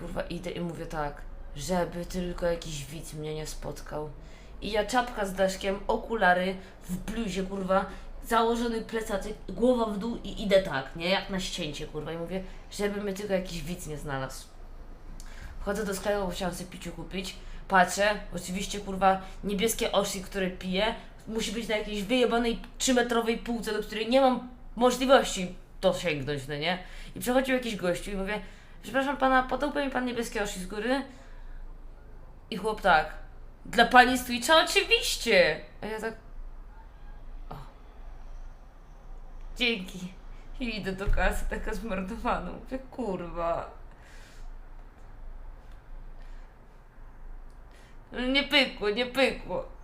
kurwa idę i mówię tak, żeby tylko jakiś widz mnie nie spotkał. I ja czapka z daszkiem, okulary, w bluzie, kurwa, założony plecaczek, głowa w dół i idę tak, nie? Jak na ścięcie, kurwa. I mówię, żeby mnie tylko jakiś widz nie znalazł. Wchodzę do sklepu, bo chciałam sobie piciu kupić. Patrzę, oczywiście, kurwa, niebieskie osi, które piję, musi być na jakiejś wyjebanej 3-metrowej półce, do której nie mam możliwości dosięgnąć, no nie? I przechodził jakiś gościu i mówię, przepraszam pana, podałby mi pan niebieskie osi z góry? I chłop tak, dla pani z Twitcha oczywiście! A ja tak, o. Dzięki. I idę do kasy taka zmarnowana. Mówię, kurwa. No Nie pykło, nie pykło.